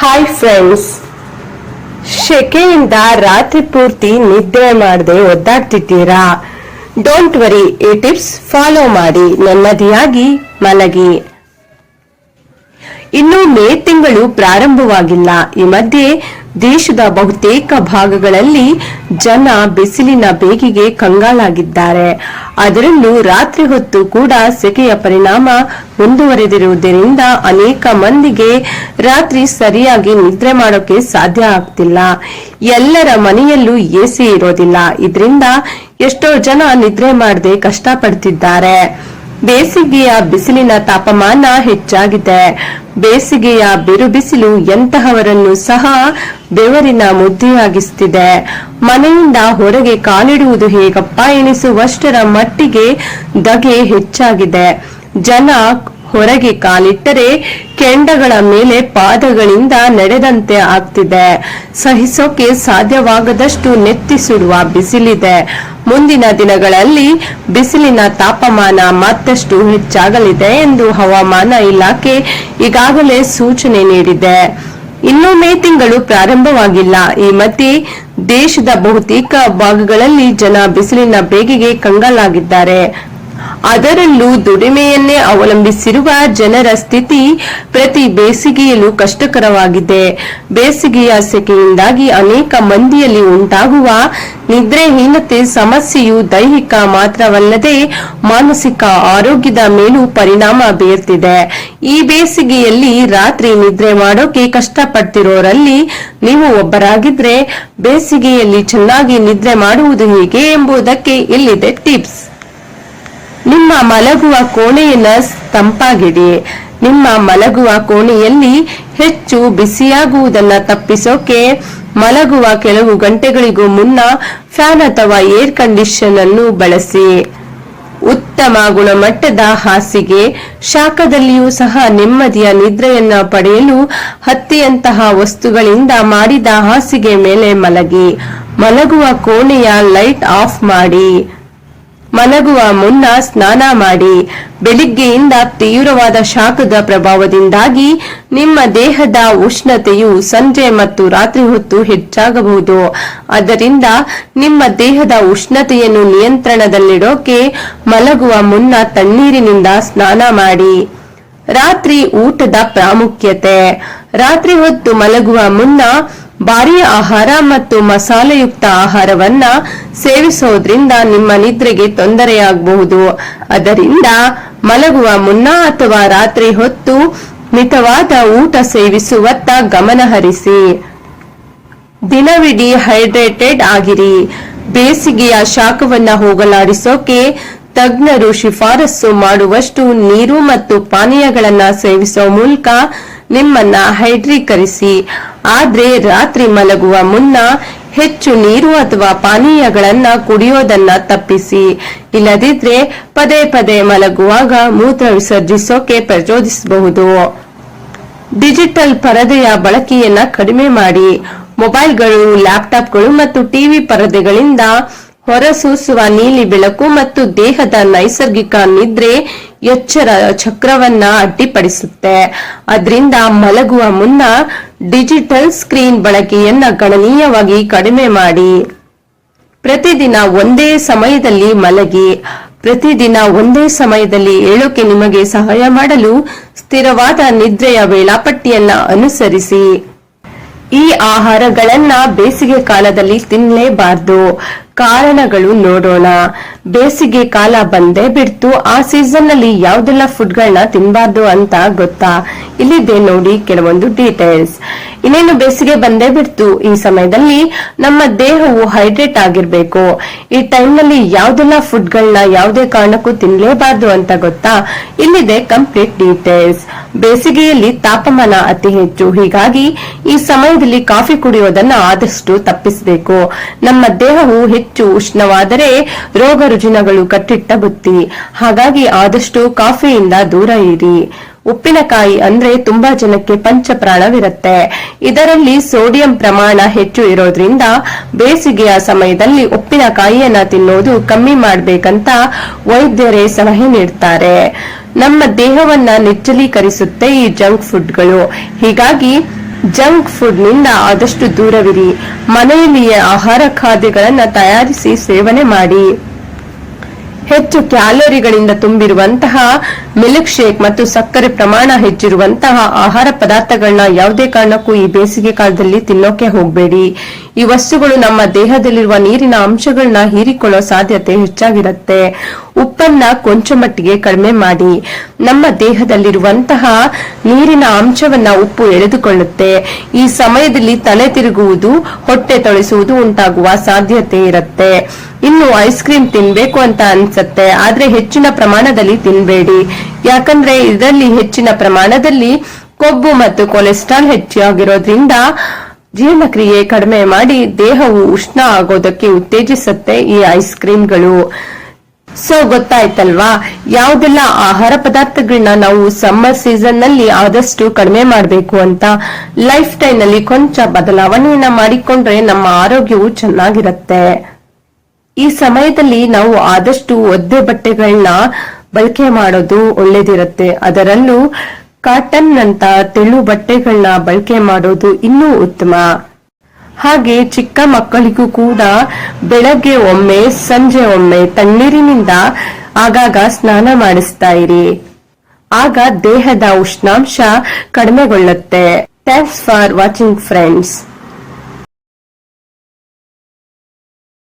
Hi friends ಶೆಕೆಯಿಂದ ರಾತ್ರಿ ಪೂರ್ತಿ ನಿದ್ದೆ ಮಾಡದೆ ಒದ್ದಾಡ್ತಿದ್ದೀರಾ? ಡೋಂಟ್ ವರಿ ಈ ಟಿಪ್ಸ್ ಫಾಲೋ ಮಾಡಿ. ನೆಮ್ಮದಿಯಾಗಿ ಮಲಗಿ. ಇನ್ನು ಮೇ ತಿಂಗಳು ಪ್ರಾರಂಭವಾಗಿಲ್ಲ. ಈ ಮಧ್ಯೆ ದೇಶದ ಬಹುತೇಕ ಭಾಗಗಳಲ್ಲಿ ಜನ ಬಿಸಿಲಿನ ಬೇಗಿಗೆ ಕಂಗಾಲಾಗಿದ್ದಾರೆ. ಅದರಲ್ಲೂ ರಾತ್ರಿ ಹೊತ್ತು ಕೂಡ ಸೆಕೆಯ ಪರಿಣಾಮ ಮುಂದುವರೆದಿರುವುದರಿಂದ ಅನೇಕ ಮಂದಿಗೆ ರಾತ್ರಿ ಸರಿಯಾಗಿ ನಿದ್ರೆ ಮಾಡೋಕೆ ಸಾಧ್ಯ ಆಗ್ತಿಲ್ಲ. ಎಲ್ಲರ ಮನೆಯಲ್ಲೂ ಎಸಿ ಇರೋದಿಲ್ಲ. ಇದರಿಂದ ಎಷ್ಟೋ ಜನ ನಿದ್ರೆ ಮಾಡದೆ ಕಷ್ಟಪಡ್ತಿದ್ದಾರೆ. ಬೇಸಿಗೆಯ ಬಿಸಿಲಿನ ತಾಪಮಾನ ಹೆಚ್ಚಾಗಿದೆ. ಬೇಸಿಗೆಯ ಬಿರುಬಿಸಿಲು ಎಂತಹವರನ್ನು ಸಹ ಬೆವರಿನ ಮುದ್ದೆಯಾಗಿಸುತ್ತಿದೆ ಮನೆಯಿಂದ ಹೊರಗೆ ಕಾಲಿಡುವುದು ಹೇಗಪ್ಪ ಎನಿಸುವಷ್ಟರ ಮಟ್ಟಿಗೆ ದಗೆ ಹೆಚ್ಚಾಗಿದೆ. ಜನ ಹೊರಗೆ ಕಾಲಿಟ್ಟರೆ ಕೆಂಡಗಳ ಮೇಲೆ ಪಾದಗಳಿಂದ ನಡೆದಂತೆ ಆಗ್ತಿದೆ. ಸಹಿಸೋಕೆ ಸಾಧ್ಯವಾಗದಷ್ಟು ನೆತ್ತಿ ಸುಡುವ ಬಿಸಿಲಿದೆ. ಮುಂದಿನ ದಿನಗಳಲ್ಲಿ ಬಿಸಿಲಿನ ತಾಪಮಾನ ಮತ್ತಷ್ಟು ಹೆಚ್ಚಾಗಲಿದೆ ಎಂದು ಹವಾಮಾನ ಇಲಾಖೆ ಈಗಾಗಲೇ ಸೂಚನೆ ನೀಡಿದೆ. ಇನ್ನೂ ಮೇ ತಿಂಗಳು ಪ್ರಾರಂಭವಾಗಿಲ್ಲ. ಈ ಮಧ್ಯೆ ದೇಶದ ಬಹುತೇಕ ಭಾಗಗಳಲ್ಲಿ ಜನ ಬಿಸಿಲಿನ ಬೇಗೆಗೆ ಕಂಗಾಲಾಗಿದ್ದಾರೆ. ಅದರಲ್ಲೂ ದುಡಿಮೆಯನ್ನೇ ಅವಲಂಬಿಸಿರುವ ಜನರ ಸ್ಥಿತಿ ಪ್ರತಿ ಬೇಸಿಗೆಯಲ್ಲೂ ಕಷ್ಟಕರವಾಗಿದೆ. ಬೇಸಿಗೆಯ ಸೆಕೆಯಿಂದಾಗಿ ಅನೇಕ ಮಂದಿಯಲ್ಲಿ ಉಂಟಾಗುವ ನಿದ್ರೆಹೀನತೆ ಸಮಸ್ಯೆಯು ದೈಹಿಕ ಮಾತ್ರವಲ್ಲದೆ ಮಾನಸಿಕ ಆರೋಗ್ಯದ ಮೇಲೂ ಪರಿಣಾಮ ಬೀರ್ತಿದೆ. ಈ ಬೇಸಿಗೆಯಲ್ಲಿ ರಾತ್ರಿ ನಿದ್ರೆ ಮಾಡೋಕೆ ಕಷ್ಟಪಡ್ತಿರೋರಲ್ಲಿ ನೀವು ಒಬ್ಬರಾಗಿದ್ರೆ ಬೇಸಿಗೆಯಲ್ಲಿ ಚೆನ್ನಾಗಿ ನಿದ್ರೆ ಮಾಡುವುದು ಹೇಗೆ ಎಂಬುದಕ್ಕೆ ಇಲ್ಲಿದೆ ಟಿಪ್ಸ್. ನಿಮ್ಮ ಮಲಗುವ ಕೋಣೆಯನ್ನ ತಂಪಾಗಿಡಿ ನಿಮ್ಮ ಮಲಗುವ ಕೋಣೆಯಲ್ಲಿ ಹೆಚ್ಚು ಬಿಸಿಯಾಗುವುದನ್ನ ತಪ್ಪಿಸೋಕೆ ಮಲಗುವ ಕೆಲವು ಗಂಟೆಗಳಿಗೂ ಮುನ್ನ ಫ್ಯಾನ್ ಅಥವಾ ಏರ್ ಕಂಡೀಷನ್ ಅನ್ನು ಬಳಸಿ. ಉತ್ತಮ ಗುಣಮಟ್ಟದ ಹಾಸಿಗೆ ಶಾಖದಲ್ಲಿಯೂ ಸಹ ನೆಮ್ಮದಿಯ ನಿದ್ರೆಯನ್ನ ಪಡೆಯಲು ಹತ್ತಿಯಂತಹ ವಸ್ತುಗಳಿಂದ ಮಾಡಿದ ಹಾಸಿಗೆ ಮೇಲೆ ಮಲಗಿ. ಮಲಗುವ ಕೋಣೆಯ ಲೈಟ್ ಆಫ್ ಮಾಡಿ. ಮಲಗುವ ಮುನ್ನ ಸ್ನಾನ ಮಾಡಿ, ಬೆಳಿಗ್ಗೆಯಿಂದ ತೀವ್ರವಾದ ಶಾಖದ ಪ್ರಭಾವದಿಂದಾಗಿ ನಿಮ್ಮ ದೇಹದ ಉಷ್ಣತೆಯು ಸಂಜೆ ಮತ್ತು ರಾತ್ರಿ ಹೊತ್ತು ಹೆಚ್ಚಾಗಬಹುದು. ಅದರಿಂದ ನಿಮ್ಮ ದೇಹದ ಉಷ್ಣತೆಯನ್ನು ನಿಯಂತ್ರಣದಲ್ಲಿಡೋಕೆ ಮಲಗುವ ಮುನ್ನ ತಣ್ಣೀರಿನಿಂದ ಸ್ನಾನ ಮಾಡಿ. ರಾತ್ರಿ ಊಟದ ಪ್ರಾಮುಖ್ಯತೆ. ರಾತ್ರಿ ಹೊತ್ತು ಮಲಗುವ ಮುನ್ನ ಭಾರೀ ಆಹಾರ ಮತ್ತು ಮಸಾಲೆಯುಕ್ತ ಆಹಾರವನ್ನ ಸೇವಿಸೋದ್ರಿಂದ ನಿಮ್ಮ ನಿದ್ರೆಗೆ ತೊಂದರೆಯಾಗಬಹುದು. ಅದರಿಂದ ಮಲಗುವ ಮುನ್ನ ಅಥವಾ ರಾತ್ರಿ ಹೊತ್ತು ಮಿತವಾದ ಊಟ ಸೇವಿಸುವತ್ತ ಗಮನ ಹರಿಸಿ. ದಿನವಿಡೀ ಹೈಡ್ರೇಟೆಡ್ ಆಗಿರಿ. ಬೇಸಿಗೆಯ ಶಾಖವನ್ನ ಹೋಗಲಾಡಿಸೋಕೆ ತಜ್ಞರು ಶಿಫಾರಸು ಮಾಡುವಷ್ಟು ನೀರು ಮತ್ತು ಪಾನೀಯಗಳನ್ನು ಸೇವಿಸುವ ಮೂಲಕ ನಿಮ್ಮನ್ನ ಹೈಡ್ರೀಕರಿಸಿ. ಆದ್ರೆ ರಾತ್ರಿ ಮಲಗುವ ಮುನ್ನ ಹೆಚ್ಚು ನೀರು ಅಥವಾ ಪಾನೀಯಗಳನ್ನ ಕುಡಿಯೋದನ್ನ ತಪ್ಪಿಸಿ. ಇಲ್ಲದಿದ್ರೆ ಪದೇ ಪದೇ ಮಲಗುವಾಗ ಮೂತ್ರ ವಿಸರ್ಜಿಸೋಕೆ ಪ್ರಚೋದಿಸಬಹುದು. ಡಿಜಿಟಲ್ ಪರದೆಯ ಬಳಕೆಯನ್ನ ಕಡಿಮೆ ಮಾಡಿ. ಮೊಬೈಲ್ಗಳು, ಲ್ಯಾಪ್ಟಾಪ್ಗಳು ಮತ್ತು ಟಿವಿ ಪರದೆಗಳಿಂದ ಹೊರಸೂಸುವ ನೀಲಿ ಬೆಳಕು ಮತ್ತು ದೇಹದ ನೈಸರ್ಗಿಕ ನಿದ್ರೆ ಎಚ್ಚರ ಚಕ್ರವನ್ನ ಅಡ್ಡಿಪಡಿಸುತ್ತೆ. ಅದರಿಂದ ಮಲಗುವ ಮುನ್ನ ಡಿಜಿಟಲ್ ಸ್ಕ್ರೀನ್ ಬಳಕೆಯನ್ನ ಗಣನೀಯವಾಗಿ ಕಡಿಮೆ ಮಾಡಿ. ಪ್ರತಿದಿನ ಒಂದೇ ಸಮಯದಲ್ಲಿ ಮಲಗಿ. ಪ್ರತಿದಿನ ಒಂದೇ ಸಮಯದಲ್ಲಿ ಏಳೋಕೆ ನಿಮಗೆ ಸಹಾಯ ಮಾಡಲು ಸ್ಥಿರವಾದ ನಿದ್ರೆಯ ವೇಳಾಪಟ್ಟಿಯನ್ನ ಅನುಸರಿಸಿ. ಈ ಆಹಾರಗಳನ್ನ ಬೇಸಿಗೆ ಕಾಲದಲ್ಲಿ ತಿನ್ನಲೇಬಾರ್ದು ಕಾರಣಗಳು ನೋಡೋಣ. ಬೇಸಿಗೆ ಕಾಲ ಬಂದೇ ಬಿಡ್ತು. ಆ ಸೀಸನ್ನಲ್ಲಿ ಯಾವ್ದೆಲ್ಲ ಫುಡ್ಗಳನ್ನ ತಿನ್ಬಾರ್ದು ಅಂತ ಗೊತ್ತಾ? ಇಲ್ಲಿದೆ ನೋಡಿ ಕೆಲವೊಂದು ಡೀಟೇಲ್ಸ್ ಇನ್ನೇನು ಬೇಸಿಗೆ ಬಂದೇ ಬಿಡ್ತು. ಈ ಸಮಯದಲ್ಲಿ ನಮ್ಮ ದೇಹವು ಹೈಡ್ರೇಟ್ ಆಗಿರ್ಬೇಕು. ಈ ಟೈಮ್ನಲ್ಲಿ ಯಾವ್ದೆಲ್ಲ ಫುಡ್ ಗಳನ್ನ ಯಾವುದೇ ಕಾರಣಕ್ಕೂ ತಿನ್ಲೇಬಾರ್ದು ಅಂತ ಗೊತ್ತಾ? ಇಲ್ಲಿದೆ ಕಂಪ್ಲೀಟ್ ಡೀಟೇಲ್ಸ್ ಬೇಸಿಗೆಯಲ್ಲಿ ತಾಪಮಾನ ಅತಿ ಹೆಚ್ಚು. ಹೀಗಾಗಿ ಈ ಸಮಯದಲ್ಲಿ ಕಾಫಿ ಕುಡಿಯೋದನ್ನ ಆದಷ್ಟು ತಪ್ಪಿಸಬೇಕು. ನಮ್ಮ ದೇಹವು ಹೆಚ್ಚು ಉಷ್ಣವಾದರೆ ರೋಗ ರುಜಿನಗಳು ಕಟ್ಟಿಟ್ಟ ಬುತ್ತಿ. ಹಾಗಾಗಿ ಆದಷ್ಟು ಕಾಫಿಯಿಂದ ದೂರ ಇರಿ. ಉಪ್ಪಿನಕಾಯಿ ಅಂದ್ರೆ ತುಂಬಾ ಜನಕ್ಕೆ ಪಂಚಪ್ರಾಣವಿರುತ್ತೆ. ಇದರಲ್ಲಿ ಸೋಡಿಯಂ ಪ್ರಮಾಣ ಹೆಚ್ಚು ಇರೋದ್ರಿಂದ ಬೇಸಿಗೆಯ ಸಮಯದಲ್ಲಿ ಉಪ್ಪಿನಕಾಯಿಯನ್ನ ತಿನ್ನೋದು ಕಮ್ಮಿ ಮಾಡಬೇಕಂತ ವೈದ್ಯರೇ ಸಲಹೆ ನೀಡ್ತಾರೆ. ನಮ್ಮ ದೇಹವನ್ನ ನಿಚ್ಚಲೀಕರಿಸುತ್ತೆ ಈ ಜಂಕ್ ಫುಡ್ಗಳು. ಹೀಗಾಗಿ ಜಂಕ್ ಫುಡ್ನಿಂದ ಆದಷ್ಟು ದೂರವಿರಿ. ಮನೆಯಲ್ಲಿಯೇ ಆಹಾರ ಖಾದ್ಯಗಳನ್ನು ತಯಾರಿಸಿ ಸೇವನೆ ಮಾಡಿ. ಹೆಚ್ಚು ಕ್ಯಾಲೋರಿಗಳಿಂದ ತುಂಬಿರುವಂತಹ ಮಿಲ್ಕ್ ಶೇಕ್ ಮತ್ತು ಸಕ್ಕರೆ ಪ್ರಮಾಣ ಹೆಚ್ಚಿರುವಂತಹ ಆಹಾರ ಪದಾರ್ಥಗಳನ್ನ ಯಾವುದೇ ಕಾರಣಕ್ಕೂ ಈ ಬೇಸಿಗೆ ಕಾಲದಲ್ಲಿ ತಿನ್ನೋಕೆ ಹೋಗಬೇಡಿ. ಈ ವಸ್ತುಗಳು ನಮ್ಮ ದೇಹದಲ್ಲಿರುವ ನೀರಿನ ಅಂಶಗಳನ್ನ ಹೀರಿಕೊಳ್ಳೋ ಸಾಧ್ಯತೆ ಹೆಚ್ಚಾಗಿರುತ್ತೆ. ಉಪ್ಪನ್ನ ಕೊಂಚ ಮಟ್ಟಿಗೆ ಕಡಿಮೆ ಮಾಡಿ. ನಮ್ಮ ದೇಹದಲ್ಲಿರುವಂತಹ ನೀರಿನ ಅಂಶವನ್ನ ಉಪ್ಪು ಎಳೆದುಕೊಳ್ಳುತ್ತೆ. ಈ ಸಮಯದಲ್ಲಿ ತಲೆ ತಿರುಗುವುದು, ಹೊಟ್ಟೆ ತೊಳೆಸುವುದು ಉಂಟಾಗುವ ಸಾಧ್ಯತೆ ಇರುತ್ತೆ. ಇನ್ನು ಐಸ್ ಕ್ರೀಮ್ ತಿನ್ಬೇಕು ಅಂತ ಅನ್ಸತ್ತೆ ಆದ್ರೆ ಹೆಚ್ಚಿನ ಪ್ರಮಾಣದಲ್ಲಿ ತಿನ್ಬೇಡಿ. ಯಾಕಂದ್ರೆ ಇದರಲ್ಲಿ ಹೆಚ್ಚಿನ ಪ್ರಮಾಣದಲ್ಲಿ ಕೊಬ್ಬು ಮತ್ತು ಕೊಲೆಸ್ಟ್ರಾಲ್ ಹೆಚ್ಚಾಗಿರೋದ್ರಿಂದ ಜೀರ್ಣಕ್ರಿಯೆ ಕಡಿಮೆ ಮಾಡಿ ದೇಹವು ಉಷ್ಣ ಆಗೋದಕ್ಕೆ ಉತ್ತೇಜಿಸುತ್ತೆ ಈ ಐಸ್ ಕ್ರೀಮ್ಗಳು. ಸೊ ಗೊತ್ತಾಯ್ತಲ್ವಾ? ಯಾವುದೆಲ್ಲ ಆಹಾರ ಪದಾರ್ಥಗಳನ್ನ ನಾವು ಸಮ್ಮರ್ ಸೀಸನ್ನಲ್ಲಿ ಆದಷ್ಟು ಕಡಿಮೆ ಮಾಡಬೇಕು ಅಂತ ಲೈಫ್ ಸ್ಟೈಲ್ನಲ್ಲಿ ಕೊಂಚ ಬದಲಾವಣೆಯನ್ನ ಮಾಡಿಕೊಂಡ್ರೆ ನಮ್ಮ ಆರೋಗ್ಯವು ಚೆನ್ನಾಗಿರುತ್ತೆ. ಈ ಸಮಯದಲ್ಲಿ ನಾವು ಆದಷ್ಟು ಒದ್ದೆ ಬಟ್ಟೆಗಳನ್ನ ಬಳಕೆ ಮಾಡೋದು ಒಳ್ಳೇದಿರುತ್ತೆ. ಅದರಲ್ಲೂ ಕಾಟನ್ ನಂತ ತೆಳು ಬಟ್ಟೆಗಳನ್ನ ಬಳಕೆ ಮಾಡೋದು ಇನ್ನೂ ಉತ್ತಮ. ಹಾಗೆ ಚಿಕ್ಕ ಮಕ್ಕಳಿಗೂ ಕೂಡ ಬೆಳಗ್ಗೆ ಒಮ್ಮೆ, ಸಂಜೆ ಒಮ್ಮೆ ತಣ್ಣೀರಿನಿಂದ ಆಗಾಗ ಸ್ನಾನ ಮಾಡಿಸ್ತಾ ಇರಿ. ಆಗ ದೇಹದ ಉಷ್ಣಾಂಶ ಕಡಿಮೆಗೊಳ್ಳುತ್ತೆ. Thanks for watching friends